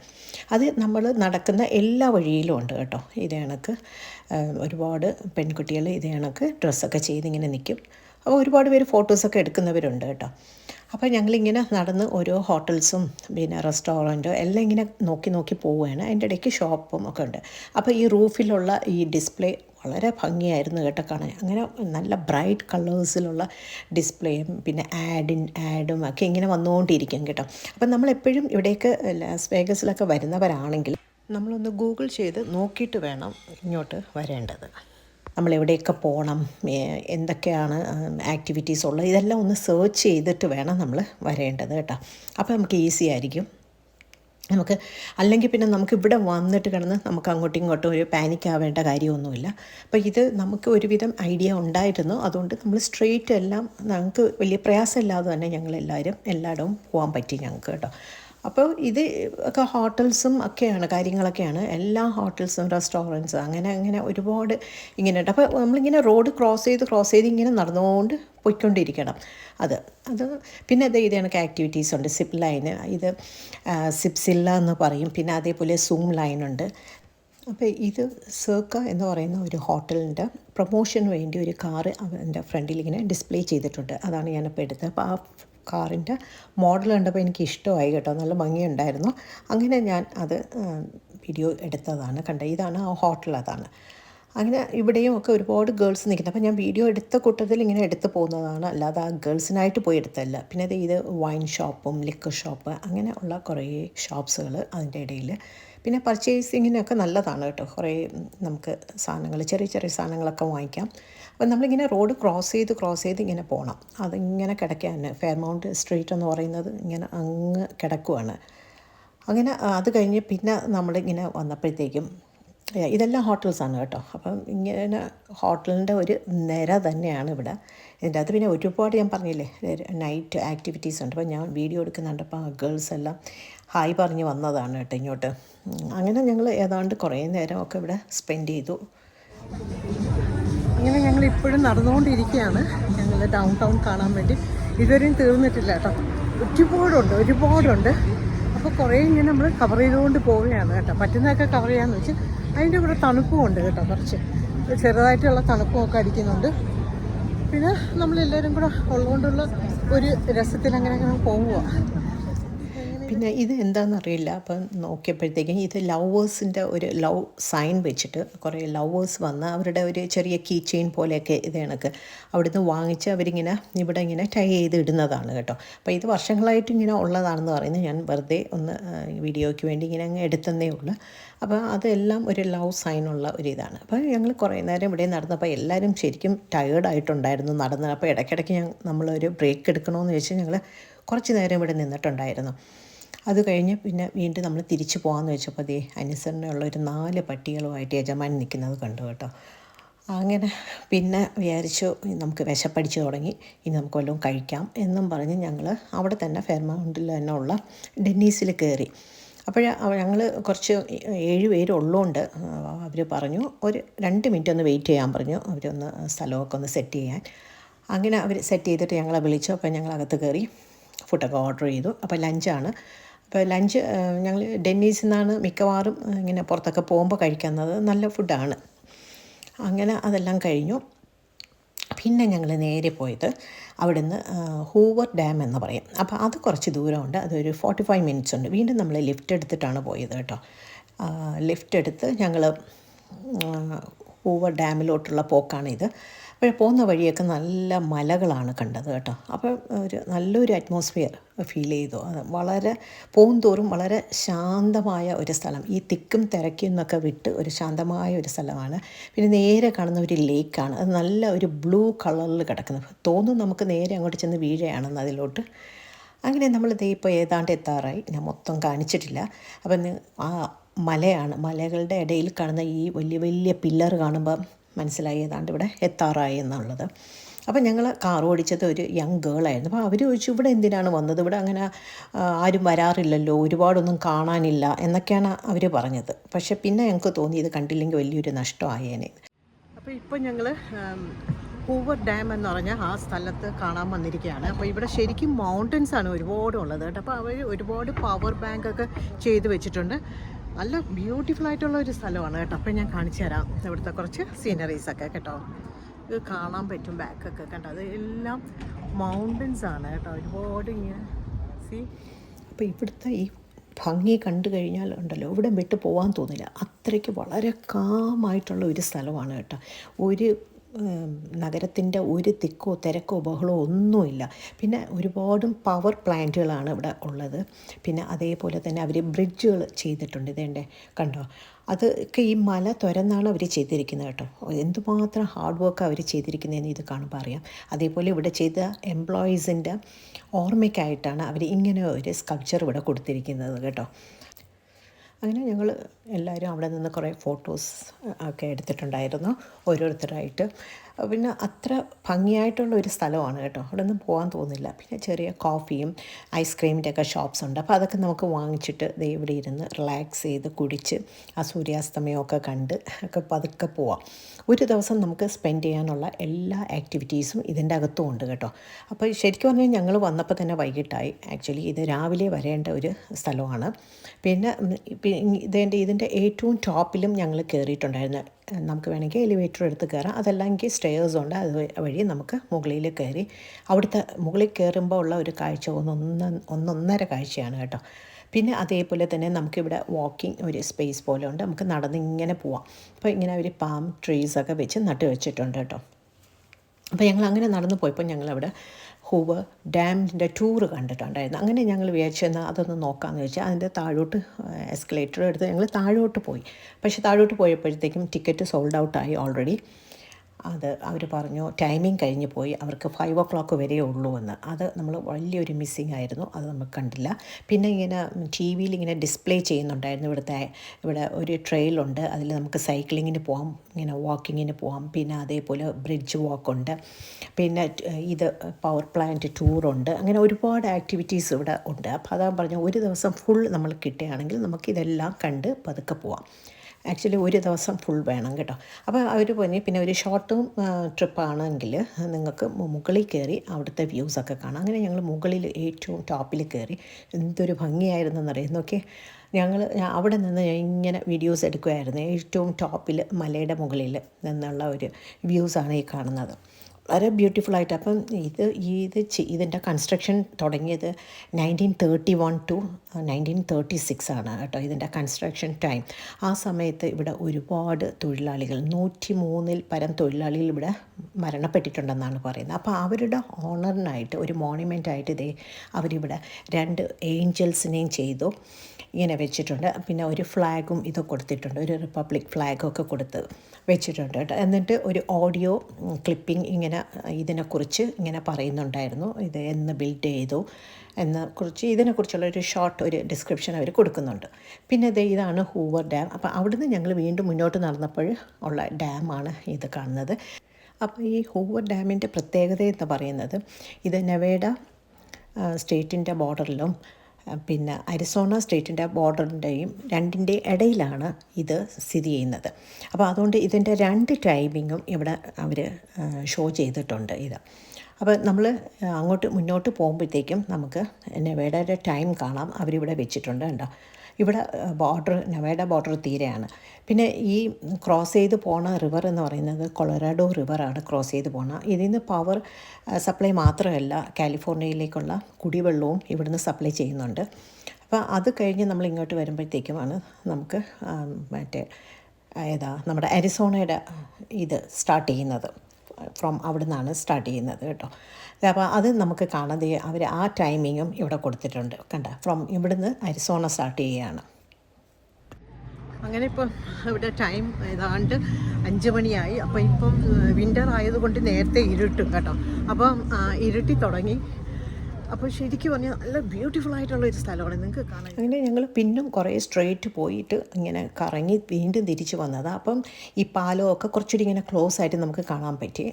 അത് നമ്മൾ നടക്കുന്ന എല്ലാ വഴിയിലും ഉണ്ട് കേട്ടോ. ഇതേ കണക്ക് ഒരുപാട് പെൺകുട്ടികൾ ഇതേ കണക്ക് ഡ്രസ്സൊക്കെ ചെയ്ത് ഇങ്ങനെ നിൽക്കും. അപ്പോൾ ഒരുപാട് പേര് ഫോട്ടോസൊക്കെ എടുക്കുന്നവരുണ്ട് കേട്ടോ. അപ്പോൾ ഞങ്ങളിങ്ങനെ നടന്ന് ഓരോ ഹോട്ടൽസും പിന്നെ റെസ്റ്റോറന്റോ എല്ലാം ഇങ്ങനെ നോക്കി നോക്കി പോവുകയാണ്. അതിന്റെ ഇടയ്ക്ക് ഷോപ്പും ഒക്കെ ഉണ്ട്. അപ്പോൾ ഈ റൂഫിലുള്ള ഈ ഡിസ്പ്ലേ വളരെ ഭംഗിയായിരുന്നു കേട്ടോ കാണാൻ. അങ്ങനെ നല്ല ബ്രൈറ്റ് കളേഴ്സിലുള്ള ഡിസ്പ്ലേയും പിന്നെ ആഡിൻ ആഡും ഒക്കെ ഇങ്ങനെ വന്നുകൊണ്ടിരിക്കും കേട്ടോ. അപ്പം നമ്മളെപ്പോഴും ഇവിടേക്ക് ലാസ് വേഗസിലൊക്കെ വരുന്നവരാണെങ്കിൽ നമ്മളൊന്ന് ഗൂഗിൾ ചെയ്ത് നോക്കിയിട്ട് വേണം ഇങ്ങോട്ട് വരേണ്ടത്. നമ്മൾ എവിടെയൊക്കെ പോകണം എന്തൊക്കെയാണ് ആക്ടിവിറ്റീസ് ഉള്ളത് ഇതെല്ലാം ഒന്ന് സെർച്ച് ചെയ്തിട്ട് വേണം നമ്മൾ വരേണ്ടത് കേട്ടോ. അപ്പോൾ നമുക്ക് ഈസി ആയിരിക്കും. നമുക്ക് അല്ലെങ്കിൽ പിന്നെ നമുക്ക് ഇവിടെ വന്നിട്ട് കിടന്ന് നമുക്ക് അങ്ങോട്ടും ഇങ്ങോട്ടും ഒരു പാനിക് ആവേണ്ട കാര്യമൊന്നുമില്ല. അപ്പോൾ ഇത് നമുക്ക് ഒരുവിധം ഐഡിയ ഉണ്ടായിരുന്നു. അതുകൊണ്ട് നമ്മൾ സ്ട്രെയിറ്റ് എല്ലാം ഞങ്ങൾക്ക് വലിയ പ്രയാസമില്ലാതെ തന്നെ ഞങ്ങൾ ഞങ്ങളെല്ലാവരും എല്ലായിടവും പോകാൻ പറ്റി ഞങ്ങൾക്ക് കേട്ടോ. അപ്പോൾ ഇത് ഒക്കെ ഹോട്ടൽസും ഒക്കെയാണ് കാര്യങ്ങളൊക്കെയാണ്. എല്ലാ ഹോട്ടൽസും റെസ്റ്റോറന്റ്സും അങ്ങനെ അങ്ങനെ ഒരുപാട് ഇങ്ങനെ ഉണ്ട്. അപ്പോൾ നമ്മളിങ്ങനെ റോഡ് ക്രോസ് ചെയ്ത് ക്രോസ് ചെയ്ത് ഇങ്ങനെ നടന്നുകൊണ്ട് പോയിക്കൊണ്ടിരിക്കണം. അത് അത് പിന്നെ അത് ഇത് കണക്ക് ആക്ടിവിറ്റീസ് ഉണ്ട്. സിപ്പ് ലൈന് ഇത് സിപ്സില്ല എന്ന് പറയും. പിന്നെ അതേപോലെ സൂം ലൈനുണ്ട് അപ്പോൾ ഇത് സേർക്ക എന്ന് പറയുന്ന ഒരു ഹോട്ടലിന്റെ പ്രൊമോഷന് വേണ്ടി ഒരു കാറ് അവന്റെ ഫ്രണ്ടിൽ ഇങ്ങനെ ഡിസ്പ്ലേ ചെയ്തിട്ടുണ്ട്. അതാണ് ഞാനിപ്പോൾ എടുത്തത്. അപ്പോൾ ആ കാറിന്റെ മോഡൽ കണ്ടപ്പോൾ എനിക്ക് ഇഷ്ടമായി കേട്ടോ. നല്ല ഭംഗിയുണ്ടായിരുന്നു. അങ്ങനെ ഞാൻ അത് വീഡിയോ എടുത്തതാണ്. കണ്ടത് ഇതാണ് ആ ഹോട്ടൽ അതാണ്. അങ്ങനെ ഇവിടെയും ഒക്കെ ഒരുപാട് ഗേൾസ് നിൽക്കുന്നത് അപ്പോൾ ഞാൻ വീഡിയോ എടുത്ത കൂട്ടത്തിൽ ഇങ്ങനെ എടുത്തു പോകുന്നതാണ്. അല്ലാതെ ആ ഗേൾസിനായിട്ട് പോയി എടുത്തല്ല പിന്നെ ഇത് വൈൻ ഷോപ്പും ലിക്കർ ഷോപ്പ് അങ്ങനെ ഉള്ള കുറേ ഷോപ്സുകൾ അതിന്റെ ഇടയിൽ. പിന്നെ പർച്ചേസിങ്ങിനൊക്കെ നല്ലതാണ് കേട്ടോ. കുറേ നമുക്ക് സാധനങ്ങൾ ചെറിയ ചെറിയ സാധനങ്ങളൊക്കെ വാങ്ങിക്കാം. അപ്പം നമ്മളിങ്ങനെ റോഡ് ക്രോസ് ചെയ്ത് ക്രോസ് ചെയ്ത് ഇങ്ങനെ പോകണം അതിങ്ങനെ കിടക്കുകയാണ്. ഫെയർമൗണ്ട് സ്ട്രീറ്റ് എന്ന് പറയുന്നത് ഇങ്ങനെ അങ്ങ് കിടക്കുവാണ്. അങ്ങനെ അത് കഴിഞ്ഞ് പിന്നെ നമ്മളിങ്ങനെ വന്നപ്പോഴത്തേക്കും ഇതെല്ലാം ഹോട്ടൽസാണ് കേട്ടോ. അപ്പം ഇങ്ങനെ ഹോട്ടലിന്റെ ഒരു നിര തന്നെയാണ് ഇവിടെ. ഇതിന്റെ അത് പിന്നെ ഒരുപാട് ഞാൻ പറഞ്ഞില്ലേ നൈറ്റ് ആക്ടിവിറ്റീസ് ഉണ്ട്. അപ്പോൾ ഞാൻ വീഡിയോ എടുക്കുന്നുണ്ട്. അപ്പോൾ ഗേൾസ് എല്ലാം ഹായ് പറഞ്ഞ് വന്നതാണ് കേട്ടോ ഇങ്ങോട്ട്. അങ്ങനെ ഞങ്ങൾ ഏതാണ്ട് കുറേ നേരമൊക്കെ ഇവിടെ സ്പെൻഡ് ചെയ്തു. അങ്ങനെ ഞങ്ങൾ ഇപ്പോഴും നടന്നുകൊണ്ടിരിക്കുകയാണ്. ഞങ്ങൾ ഡൗൺ ടൗൺ കാണാൻ വേണ്ടി. ഇതുവരെയും തീർന്നിട്ടില്ല കേട്ടോ. ഒരുപാടുണ്ട് ഒരുപാടുണ്ട്. അപ്പോൾ കുറേ ഇങ്ങനെ നമ്മൾ കവർ ചെയ്തുകൊണ്ട് പോവുകയാണ് കേട്ടോ. പറ്റുന്നതൊക്കെ കവർ ചെയ്യാമെന്ന് വെച്ച് അതിന്റെ കൂടെ തണുപ്പും ഉണ്ട് കേട്ടോ കുറച്ച്. ചെറുതായിട്ടുള്ള തണുപ്പുമൊക്കെ അടിക്കുന്നുണ്ട്. പിന്നെ നമ്മളെല്ലാവരും കൂടെ ഉള്ളതുകൊണ്ടുള്ള ഒരു രസത്തിൽ അങ്ങനെ അങ്ങനെ പോവുക പിന്നെ ഇത് എന്താണെന്നറിയില്ല അപ്പം നോക്കിയപ്പോഴത്തേക്കും ഇത് ലവേഴ്സിന്റെ ഒരു ലവ് സൈൻ വെച്ചിട്ട് കുറേ ലവേഴ്സ് വന്ന് അവരുടെ ഒരു ചെറിയ കീ ചെയിൻ പോലെയൊക്കെ ഇത് കണക്ക് അവിടുന്ന് വാങ്ങിച്ച് അവരിങ്ങനെ ഇവിടെ ഇങ്ങനെ ടൈ ചെയ്ത് ഇടുന്നതാണ് കേട്ടോ. അപ്പോൾ ഇത് വർഷങ്ങളായിട്ട് ഇങ്ങനെ ഉള്ളതാണെന്ന് പറയുന്നത് ഞാൻ വെറുതെ ഒന്ന് വീഡിയോയ്ക്ക് വേണ്ടി ഇങ്ങനെ അങ്ങ് എടുത്തതേ ഉള്ളൂ. അപ്പോൾ അതെല്ലാം ഒരു ലവ് സൈനുള്ള ഒരു ഇതാണ്. അപ്പോൾ ഞങ്ങൾ കുറേ നേരം ഇവിടെ നടന്നപ്പോൾ എല്ലാവരും ശരിക്കും ടയേർഡായിട്ടുണ്ടായിരുന്നു നടന്നത് അപ്പോൾ ഇടയ്ക്കിടയ്ക്ക് ഞാൻ നമ്മളൊരു ബ്രേക്ക് എടുക്കണമെന്ന് വെച്ച് ഞങ്ങൾ കുറച്ച് നേരം ഇവിടെ നിന്നിട്ടുണ്ടായിരുന്നു. അത് കഴിഞ്ഞ് പിന്നെ വീണ്ടും നമ്മൾ തിരിച്ചു പോകാമെന്ന് വെച്ചപ്പോൾ ദേ അനുസരണയുള്ള ഒരു നാല് പട്ടികളുമായിട്ട് യജമാൻ നിൽക്കുന്നത് കണ്ടു കേട്ടോ. അങ്ങനെ പിന്നെ വിചാരിച്ചു നമുക്ക് വിശപ്പടിച്ചു തുടങ്ങി ഇനി നമുക്ക് വല്ലതും കഴിക്കാം എന്നും പറഞ്ഞ് ഞങ്ങൾ അവിടെ തന്നെ ഫെർമൗണ്ടിൽ തന്നെ ഉള്ള ഡെന്നീസിൽ കയറി. അപ്പോൾ ഞങ്ങൾ കുറച്ച് ഏഴ് പേരുള്ളതുകൊണ്ട് അവർ പറഞ്ഞു ഒരു രണ്ട് മിനിറ്റ് ഒന്ന് വെയിറ്റ് ചെയ്യാൻ പറഞ്ഞു അവരൊന്ന് സ്ഥലമൊക്കെ ഒന്ന് സെറ്റ് ചെയ്യാൻ. അങ്ങനെ അവർ സെറ്റ് ചെയ്തിട്ട് ഞങ്ങളെ വിളിച്ചു അപ്പോൾ ഞങ്ങൾ അകത്ത് കയറി ഫുഡൊക്കെ ഓർഡർ ചെയ്തു. അപ്പോൾ ലഞ്ചാണ് ഇപ്പോൾ ലഞ്ച് ഞങ്ങൾ ഡെന്നീസിൽ നിന്നാണ് മിക്കവാറും ഇങ്ങനെ പുറത്തൊക്കെ പോകുമ്പോൾ കഴിക്കുന്നത്. നല്ല ഫുഡാണ്. അങ്ങനെ അതെല്ലാം കഴിഞ്ഞു. പിന്നെ ഞങ്ങൾ നേരെ പോയത് അവിടുന്ന് ഹൂവർ ഡാം എന്ന് പറയും. അപ്പോൾ അത് കുറച്ച് ദൂരമുണ്ട്. അതൊരു ഫോർട്ടി ഫൈവ് മിനിറ്റ്സ് ഉണ്ട്. വീണ്ടും നമ്മൾ ലിഫ്റ്റ് എടുത്തിട്ടാണ് പോയത് കേട്ടോ. ലിഫ്റ്റ് എടുത്ത് ഞങ്ങൾ ഹൂവർ ഡാമിലോട്ടുള്ള പോക്കാണിത്. അപ്പോൾ പോകുന്ന വഴിയൊക്കെ നല്ല മലകളാണ് കണ്ടത് കേട്ടോ. അപ്പോൾ ഒരു നല്ലൊരു അറ്റ്മോസ്ഫിയർ ഫീൽ ചെയ്തു. വളരെ പോകുന്തോറും വളരെ ശാന്തമായ ഒരു സ്ഥലം. ഈ തിക്കും തിരക്കും എന്നൊക്കെ വിട്ട് ഒരു ശാന്തമായ ഒരു സ്ഥലമാണ്. പിന്നെ നേരെ കാണുന്ന ഒരു ലേക്കാണ് അത് നല്ല ഒരു ബ്ലൂ കളറിൽ കിടക്കുന്നത് തോന്നും നമുക്ക് നേരെ അങ്ങോട്ട് ചെന്ന് വീഴുകയാണെന്ന് അതിലോട്ട്. അങ്ങനെ നമ്മൾ ദേ ഇപ്പോൾ ഏതാണ്ട് എത്താറായി. ഞാൻ മൊത്തം കാണിച്ചിട്ടില്ല. അപ്പം ആ മലയാണ് മലകളുടെ ഇടയിൽ കാണുന്ന ഈ വലിയ വലിയ പില്ലർ കാണുമ്പോൾ മനസ്സിലായി ഏതാണ്ട് ഇവിടെ എത്താറായി എന്നുള്ളത്. അപ്പോൾ ഞങ്ങൾ കാർ ഓടിച്ചത് ഒരു യങ് ഗേളായിരുന്നു അപ്പോൾ അവർ ചോദിച്ചു ഇവിടെ എന്തിനാണ് വന്നത്? ഇവിടെ അങ്ങനെ ആരും വരാറില്ലല്ലോ ഒരുപാടൊന്നും കാണാനില്ല എന്നൊക്കെയാണ് അവർ പറഞ്ഞത്. പക്ഷേ പിന്നെ ഞങ്ങൾക്ക് തോന്നി ഇത് കണ്ടില്ലെങ്കിൽ വലിയൊരു നഷ്ടമായേനെ. അപ്പോൾ ഇപ്പോൾ ഞങ്ങൾ ഹൂവർ ഡാം എന്ന് പറഞ്ഞാൽ ആ സ്ഥലത്ത് കാണാൻ വന്നിരിക്കുകയാണ്. അപ്പോൾ ഇവിടെ ശരിക്കും മൗണ്ടൻസ് ആണ് ഒരുപാട് ഉള്ളത് കേട്ടോ. അപ്പോൾ അവർ ഒരുപാട് പവർ ബാങ്ക് ഒക്കെ ചെയ്ത് വെച്ചിട്ടുണ്ട്. നല്ല ബ്യൂട്ടിഫുൾ ആയിട്ടുള്ള ഒരു സ്ഥലമാണ് കേട്ടോ. അപ്പം ഞാൻ കാണിച്ചു തരാം ഇവിടുത്തെ കുറച്ച് സീനറീസ് ഒക്കെ കേട്ടോ. ഇത് കാണാൻ പറ്റും ബാക്കൊക്കെ കണ്ടോ അതെല്ലാം മൗണ്ടൻസ് ആണ് കേട്ടോ. ഒരുപാട് ഇങ്ങനെ സി അപ്പോൾ ഇവിടുത്തെ ഈ ഭംഗി കണ്ടു കഴിഞ്ഞാൽ ഉണ്ടല്ലോ ഇവിടെ വിട്ട് പോകാൻ തോന്നില്ല. അത്രയ്ക്ക് വളരെ കാമായിട്ടുള്ള ഒരു സ്ഥലമാണ് കേട്ടോ. ഒരു നഗരത്തിന്റെ ഒരു തിക്കോ തിരക്കോ ബഹളോ ഒന്നുമില്ല. പിന്നെ ഒരുപാട് പവർ പ്ലാന്റുകളാണ് ഇവിടെ ഉള്ളത്. പിന്നെ അതേപോലെ തന്നെ അവർ ബ്രിഡ്ജുകൾ ചെയ്തിട്ടുണ്ട്. ഇതേണ്ടേ കണ്ടോ? അതൊക്കെ ഈ മല തുരന്നാണ് അവർ ചെയ്തിരിക്കുന്നത് കേട്ടോ. എന്തുമാത്രം ഹാർഡ് വർക്ക് അവർ ചെയ്തിരിക്കുന്നതെന്ന് ഇത് കാണുമ്പോൾ അറിയാം. അതേപോലെ ഇവിടെ ചെയ്ത എംപ്ലോയീസിന്റെ ഓർമ്മയ്ക്കായിട്ടാണ് അവർ ഇങ്ങനെ ഒരു സ്കൾച്ചർ ഇവിടെ കൊടുത്തിരിക്കുന്നത് കേട്ടോ. അങ്ങനെ ഞങ്ങൾ എല്ലാവരും അവിടെ നിന്ന് കുറേ ഫോട്ടോസ് ഒക്കെ എടുത്തിട്ടുണ്ടായിരുന്നു. ഓരോരുത്തരായിട്ട്. പിന്നെ അത്ര ഭംഗിയായിട്ടുള്ള ഒരു സ്ഥലമാണ് കേട്ടോ. അവിടെ ഒന്നും പോകാൻ തോന്നില്ല. പിന്നെ ചെറിയ കോഫിയും ഐസ്ക്രീമിന്റെ ഒക്കെ ഷോപ്സ് ഉണ്ട് അപ്പോൾ അതൊക്കെ നമുക്ക് വാങ്ങിച്ചിട്ട് ഇവിടെ ഇരുന്ന് റിലാക്സ് ചെയ്ത് കുടിച്ച് ആ സൂര്യാസ്തമയമൊക്കെ കണ്ട് ഒക്കെ പതുക്കെ പോവാം. ഒരു ദിവസം നമുക്ക് സ്പെൻഡ് ചെയ്യാനുള്ള എല്ലാ ആക്ടിവിറ്റീസും ഇതിന്റെ അകത്തും ഉണ്ട് കേട്ടോ. അപ്പോൾ ശരിക്കും പറഞ്ഞാൽ ഞങ്ങൾ വന്നപ്പോൾ തന്നെ വൈകിട്ടായി. ആക്ച്വലി ഇത് രാവിലെ വരേണ്ട ഒരു സ്ഥലമാണ്. പിന്നെ ഇതിന്റെ ഇതിന്റെ ഏറ്റവും ടോപ്പിലും ഞങ്ങൾ കയറിയിട്ടുണ്ടായിരുന്നു നമുക്ക് വേണമെങ്കിൽ എലിവേറ്റർ എടുത്ത് കയറാം. അതല്ലെങ്കിൽ സ്റ്റെയേഴ്സ് ഉണ്ട്. അത് വഴി നമുക്ക് മുകളിൽ കയറി അവിടുത്തെ മുകളിൽ കയറുമ്പോൾ ഉള്ള ഒരു കാഴ്ച ഒന്നൊന്ന് ഒന്നൊന്നര കാഴ്ചയാണ് കേട്ടോ. പിന്നെ അതേപോലെ തന്നെ നമുക്കിവിടെ വാക്കിംഗ് ഒരു സ്പേസ് പോലെ ഉണ്ട്. നമുക്ക് നടന്ന് ഇങ്ങനെ പോവാം. അപ്പോൾ ഇങ്ങനെ ഒരു പാം ട്രീസൊക്കെ വെച്ച് നട്ട് വെച്ചിട്ടുണ്ട് കേട്ടോ. അപ്പോൾ ഞങ്ങൾ അങ്ങനെ നടന്നു പോയപ്പോൾ ഞങ്ങളവിടെ ഹൂവ് ഡാമിന്റെ ടൂറ് കണ്ടിട്ടുണ്ടായിരുന്നു. അങ്ങനെ ഞങ്ങൾ വിചാരിച്ചെന്നാൽ അതൊന്ന് നോക്കാമെന്ന് വെച്ചാൽ അതിന്റെ താഴോട്ട് എസ്കലേറ്റർ എടുത്ത് ഞങ്ങൾ താഴോട്ട് പോയി. പക്ഷേ താഴോട്ട് പോയപ്പോഴത്തേക്കും ടിക്കറ്റ് സോൾഡ് ഔട്ടായി ഓൾറെഡി അത് അവർ പറഞ്ഞു ടൈമിംഗ് കഴിഞ്ഞ് പോയി. അവർക്ക് ഫൈവ് ഒ ക്ലോക്ക് വരെ ഉള്ളൂ എന്ന്. അത് നമ്മൾ വലിയൊരു മിസ്സിങ് ആയിരുന്നു. അത് നമുക്ക് കണ്ടില്ല. പിന്നെ ഇങ്ങനെ ടി വിയിൽ ഇങ്ങനെ ഡിസ്പ്ലേ ചെയ്യുന്നുണ്ടായിരുന്നു. ഇവിടുത്തെ ഇവിടെ ഒരു ട്രെയിലുണ്ട് അതിൽ നമുക്ക് സൈക്ലിങ്ങിന് പോകാം ഇങ്ങനെ വാക്കിങ്ങിന് പോകാം പിന്നെ അതേപോലെ ബ്രിഡ്ജ് വാക്കുണ്ട് പിന്നെ ഇത് പവർ പ്ലാന്റ് ടൂറുണ്ട് അങ്ങനെ ഒരുപാട് ആക്ടിവിറ്റീസ് ഇവിടെ ഉണ്ട്. അപ്പോൾ അതാ പറഞ്ഞു ഒരു ദിവസം ഫുൾ നമ്മൾ കിട്ടുകയാണെങ്കിൽ നമുക്കിതെല്ലാം കണ്ട് പതുക്കെ പോവാം. ആക്ച്വലി ഒരു ദിവസം ഫുൾ വേണം കേട്ടോ. അപ്പോൾ അവർ പോയി പിന്നെ ഒരു ഷോർട്ടും ട്രിപ്പാണെങ്കിൽ നിങ്ങൾക്ക് മുകളിൽ കയറി അവിടുത്തെ വ്യൂസൊക്കെ കാണാം. അങ്ങനെ ഞങ്ങൾ മുകളിൽ ഏറ്റവും ടോപ്പിൽ കയറി എന്തൊരു ഭംഗിയായിരുന്നെന്നറിയാം? നോക്കി ഞങ്ങൾ അവിടെ നിന്ന് ഇങ്ങനെ വീഡിയോസ് എടുക്കുമായിരുന്നു ഏറ്റവും ടോപ്പിൽ മലയുടെ മുകളിൽ നിന്നുള്ള ഒരു വ്യൂസാണ് ഈ കാണുന്നത്. വളരെ ബ്യൂട്ടിഫുൾ ആയിട്ട്. അപ്പം ഇത് ഇത് ഇതിന്റെ കൺസ്ട്രക്ഷൻ തുടങ്ങിയത് nineteen thirty one to nineteen thirty six ആണ് കേട്ടോ ഇതിന്റെ കൺസ്ട്രക്ഷൻ ടൈം ആ സമയത്ത് ഇവിടെ ഒരുപാട് തൊഴിലാളികൾ നൂറ്റി മൂന്നിൽ പരം തൊഴിലാളികൾ ഇവിടെ മരണപ്പെട്ടിട്ടുണ്ടെന്നാണ് പറയുന്നത്. അപ്പോൾ അവരുടെ ഓണറിനായിട്ട് ഒരു മോണിമെന്റ് ആയിട്ട് ഇതേ അവരിവിടെ രണ്ട് ഏഞ്ചൽസിനെയും ചെയ്തു. ഇങ്ങനെ വെച്ചിട്ടുണ്ട്. പിന്നെ ഒരു ഫ്ലാഗും ഇത് കൊടുത്തിട്ടുണ്ട്. ഒരു റിപ്പബ്ലിക് ഫ്ലാഗൊക്കെ കൊടുത്ത് വെച്ചിട്ടുണ്ട് കേട്ടോ. എന്നിട്ട് ഒരു ഓഡിയോ ക്ലിപ്പിംഗ് ഇങ്ങനെ ഇതിനെക്കുറിച്ച് ഇങ്ങനെ പറയുന്നുണ്ടായിരുന്നു. ഇത് എന്ന് ബിൽഡ് ചെയ്തു എന്നെ കുറിച്ച് ഇതിനെക്കുറിച്ചുള്ള ഒരു ഷോർട്ട് ഒരു ഡിസ്ക്രിപ്ഷൻ അവർ കൊടുക്കുന്നുണ്ട്. പിന്നെ ഇത് ഇതാണ് ഹൂവർ ഡാം അപ്പോൾ അവിടുന്ന് ഞങ്ങൾ വീണ്ടും മുന്നോട്ട് നടന്നപ്പോൾ ഉള്ള ഡാമാണ് ഇത് കാണുന്നത്. അപ്പോൾ ഈ ഹൂവർ ഡാമിന്റെ പ്രത്യേകത എന്ന് പറയുന്നത് ഇത് നെവേഡ സ്റ്റേറ്റിന്റെ ബോർഡറിലും പിന്നെ അരിസോണ സ്റ്റേറ്റിന്റെ ബോർഡറിന്റെയും രണ്ടിന്റെ ഇടയിലാണ് ഇത് സ്ഥിതി ചെയ്യുന്നത്. അപ്പോൾ അതുകൊണ്ട് ഇതിന്റെ രണ്ട് ടൈമിങ്ങും ഇവിടെ അവർ ഷോ ചെയ്തിട്ടുണ്ട് ഇത്. അപ്പോൾ നമ്മൾ അങ്ങോട്ട് മുന്നോട്ട് പോകുമ്പോഴത്തേക്കും നമുക്ക് നെവേഡയുടെ ടൈം കാണാം. അവരിവിടെ വെച്ചിട്ടുണ്ട് കണ്ടോ. ഇവിടെ ബോർഡർ നവേഡ ബോർഡർ തീരെയാണ്. പിന്നെ ഈ ക്രോസ് ചെയ്ത് പോണ റിവർ എന്ന് പറയുന്നത് കൊളറാഡോ റിവറാണ് ക്രോസ് ചെയ്ത് പോണ. ഇതിൽ നിന്ന് പവർ സപ്ലൈ മാത്രമല്ല കാലിഫോർണിയയിലേക്കുള്ള കുടിവെള്ളവും ഇവിടുന്ന് സപ്ലൈ ചെയ്യുന്നുണ്ട്. അപ്പോൾ അത് കഴിഞ്ഞ് നമ്മൾ ഇങ്ങോട്ട് വരുമ്പോഴത്തേക്കുമാണ് നമുക്ക് മറ്റേ ഏതാ നമ്മുടെ അരിസോണയുടെ ഇത് സ്റ്റാർട്ട് ചെയ്യുന്നത്. ഫ്രോം അവിടെ നിന്നാണ് സ്റ്റാർട്ട് ചെയ്യുന്നത് കേട്ടോ. അപ്പോൾ അത് നമുക്ക് കാണാതെ അവർ ആ ടൈമിങ്ങും ഇവിടെ കൊടുത്തിട്ടുണ്ട്. കണ്ട ഫ്രം ഇവിടുന്ന് അരിസോണ സ്റ്റാർട്ട് ചെയ്യുകയാണ്. അങ്ങനെ ഇപ്പം ഇവിടെ ടൈം ഏതാണ്ട് അഞ്ച് മണിയായി. അപ്പം ഇപ്പം വിന്റർ ആയതുകൊണ്ട് നേരത്തെ ഇരുട്ടും കേട്ടോ. അപ്പം ഇരുട്ടി തുടങ്ങി. അപ്പോൾ ശരിക്കും പറഞ്ഞാൽ നല്ല ബ്യൂട്ടിഫുൾ ആയിട്ടുള്ള ഒരു സ്ഥലമാണ്. നിങ്ങൾക്ക് കാണാൻ അങ്ങനെ ഞങ്ങൾ പിന്നും കുറേ സ്ട്രെയിറ്റ് പോയിട്ട് ഇങ്ങനെ കറങ്ങി വീണ്ടും തിരിച്ച് വന്നതാണ് അപ്പം ഈ പാലമൊക്കെ കുറച്ചുകൂടി ഇങ്ങനെ ക്ലോസ് ആയിട്ട് നമുക്ക് കാണാൻ പറ്റി.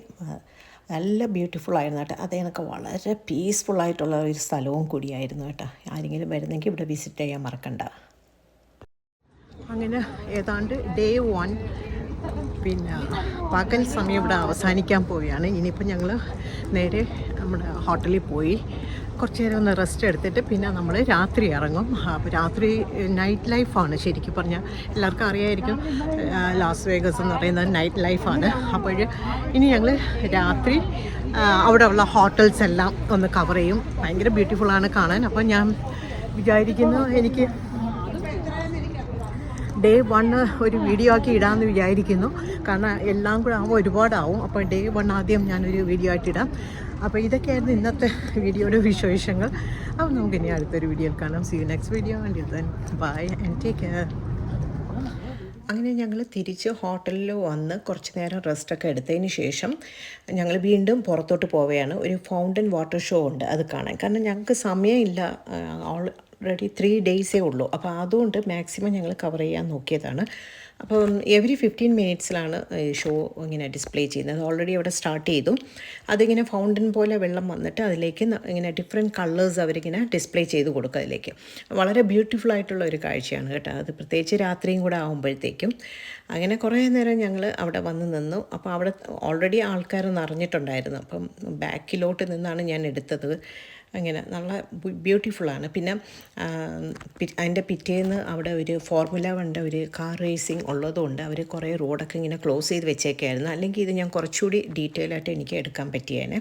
നല്ല ബ്യൂട്ടിഫുൾ ആയിരുന്നു കേട്ടോ. അത് വളരെ പീസ്ഫുൾ ആയിട്ടുള്ള ഒരു സ്ഥലവും കൂടിയായിരുന്നു കേട്ടോ. ആരെങ്കിലും വരുന്നെങ്കിൽ ഇവിടെ വിസിറ്റ് ചെയ്യാൻ മറക്കണ്ട. അങ്ങനെ ഏതാണ്ട് ഡേ വൺ പിന്നെ പകൽ സമയം ഇവിടെ അവസാനിക്കാൻ പോവുകയാണ്. ഇനിയിപ്പോൾ ഞങ്ങൾ നേരെ നമ്മുടെ ഹോട്ടലിൽ പോയി. കുറച്ച് നേരം ഒന്ന് റെസ്റ്റ് എടുത്തിട്ട് പിന്നെ നമ്മൾ രാത്രി ഇറങ്ങും. അപ്പോൾ രാത്രി നൈറ്റ് ലൈഫാണ് ശരിക്കും പറഞ്ഞാൽ എല്ലാവർക്കും അറിയായിരിക്കും ലാസ് വേഗസ് എന്ന് പറയുന്നത് നൈറ്റ് ലൈഫാണ് അപ്പോൾ ഇനി ഞങ്ങൾ രാത്രി അവിടെ ഉള്ള ഹോട്ടൽസ് എല്ലാം ഒന്ന് കവർ ചെയ്യും. ഭയങ്കര ബ്യൂട്ടിഫുള്ളാണ് കാണാൻ. അപ്പോൾ ഞാൻ വിചാരിക്കുന്നു എനിക്ക് ഡേ വണ്ണ് ഒരു വീഡിയോ ആക്കി ഇടാമെന്ന് വിചാരിക്കുന്നു. കാരണം എല്ലാം കൂടെ ആകുമ്പോൾ ഒരുപാടാവും. അപ്പോൾ ഡേ വൺ ആദ്യം ഞാനൊരു വീഡിയോ ആയിട്ട് ഇടാം. അപ്പോൾ ഇതൊക്കെയായിരുന്നു ഇന്നത്തെ വീഡിയോയുടെ വിശേഷങ്ങൾ. അപ്പോൾ നമുക്ക് ഇനി അടുത്തൊരു വീഡിയോയിൽ കാണാം. See you next video and then bye and take care അങ്ങനെ ഞങ്ങൾ തിരിച്ച് ഹോട്ടലിൽ വന്ന് കുറച്ച് നേരം റെസ്റ്റൊക്കെ എടുത്തതിന് ശേഷം ഞങ്ങൾ വീണ്ടും പുറത്തോട്ട് പോവുകയാണ്. ഒരു ഫൗണ്ടൻ വാട്ടർ ഷോ ഉണ്ട് അത് കാണാൻ. കാരണം ഞങ്ങൾക്ക് സമയമില്ല. ഓൾറെഡി ത്രീ ഡേയ്സേ ഉള്ളൂ. അപ്പോൾ അതുകൊണ്ട് മാക്സിമം ഞങ്ങൾ കവർ ചെയ്യാൻ നോക്കിയതാണ്. അപ്പം എവറി ഫിഫ്റ്റീൻ മിനിറ്റ്സിലാണ് ഷോ ഇങ്ങനെ ഡിസ്പ്ലേ ചെയ്യുന്നത്. ഓൾറെഡി അവിടെ സ്റ്റാർട്ട് ചെയ്തു. അതിങ്ങനെ ഫൗണ്ടൻ പോലെ വെള്ളം വന്നിട്ട് അതിലേക്ക് ഇങ്ങനെ ഡിഫറെന്റ് കളേഴ്സ് അവരിങ്ങനെ ഡിസ്പ്ലേ ചെയ്ത് കൊടുക്കുക അതിലേക്ക്. വളരെ ബ്യൂട്ടിഫുൾ ആയിട്ടുള്ള ഒരു കാഴ്ചയാണ് കേട്ടോ. അത് പ്രത്യേകിച്ച് രാത്രിയും കൂടെ ആകുമ്പോഴത്തേക്കും അങ്ങനെ കുറേ നേരം ഞങ്ങൾ അവിടെ വന്ന് നിന്നു. അപ്പോൾ അവിടെ ഓൾറെഡി ആൾക്കാർ നിറഞ്ഞിട്ടുണ്ടായിരുന്നു അപ്പം ബാക്കിലോട്ട് നിന്നാണ് ഞാൻ എടുത്തത്. അങ്ങനെ നല്ല ബ്യൂട്ടിഫുള്ളാണ് പിന്നെ അതിന്റെ പിറ്റേന്ന് അവിടെ ഒരു ഫോർമുല വണ്ട ഒരു കാർ റേസിംഗ് ഉള്ളതുകൊണ്ട് അവർ കുറേ റോഡൊക്കെ ഇങ്ങനെ ക്ലോസ് ചെയ്ത് വെച്ചേക്കായിരുന്നു. അല്ലെങ്കിൽ ഇത് ഞാൻ കുറച്ചുകൂടി ഡീറ്റെയിൽ ആയിട്ട് എനിക്ക് എടുക്കാൻ പറ്റിയേനെ.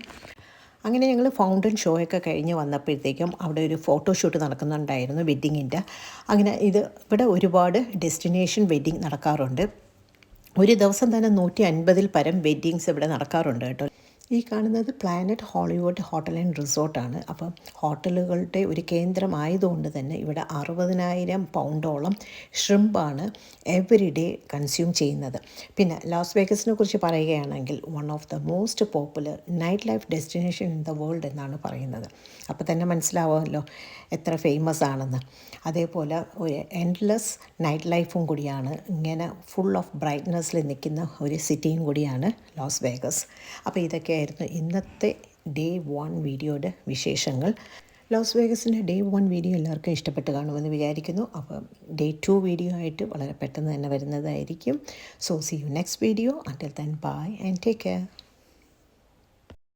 അങ്ങനെ ഞങ്ങൾ ഫൗണ്ടൻ ഷോ ഒക്കെ കഴിഞ്ഞ് വന്നപ്പോഴത്തേക്കും അവിടെ ഒരു ഫോട്ടോഷൂട്ട് നടക്കുന്നുണ്ടായിരുന്നു വെഡ്ഡിങ്ങിന്റെ അങ്ങനെ ഇത് ഇവിടെ ഒരുപാട് ഡെസ്റ്റിനേഷൻ വെഡ്ഡിങ് നടക്കാറുണ്ട്. ഒരു ദിവസം തന്നെ നൂറ്റി അൻപതിൽ പരം വെഡ്ഡിങ്സ് ഇവിടെ നടക്കാറുണ്ട് കേട്ടോ. ഈ കാണുന്നത് പ്ലാനറ്റ് ഹോളിവുഡ് ഹോട്ടൽ ആൻഡ് റിസോർട്ടാണ് അപ്പം ഹോട്ടലുകളുടെ ഒരു കേന്ദ്രമായതുകൊണ്ട് തന്നെ ഇവിടെ അറുപതിനായിരം പൗണ്ടോളം ഷ്രിമ്പാണ് എവറി ഡേ കൺസ്യൂം ചെയ്യുന്നത്. പിന്നെ ലാസ് വേഗസിനെ കുറിച്ച് പറയുകയാണെങ്കിൽ one of the most popular nightlife destination in the world എന്നാണ് പറയുന്നത്. അപ്പോൾ തന്നെ മനസ്സിലാവുമല്ലോ എത്ര ഫേമസ് ആണെന്ന്. അതേപോലെ ഒരു എൻഡ്ലെസ് നൈറ്റ് ലൈഫും കൂടിയാണ്. ഇങ്ങനെ ഫുൾ ഓഫ് ബ്രൈറ്റ്നസ്സിൽ നിൽക്കുന്ന ഒരു സിറ്റിയും കൂടിയാണ് ലോസ് വേഗസ് അപ്പോൾ ഇതൊക്കെയായിരുന്നു ഇന്നത്തെ ഡേ വൺ വീഡിയോയുടെ വിശേഷങ്ങൾ. ലോസ് വേഗസിന്റെ ഡേ വൺ വീഡിയോ എല്ലാവർക്കും ഇഷ്ടപ്പെട്ട് കാണുമെന്ന് വിചാരിക്കുന്നു. അപ്പം ഡേ ടു വീഡിയോ ആയിട്ട് വളരെ പെട്ടെന്ന് തന്നെ വരുന്നതായിരിക്കും. So see you next video until then bye and take care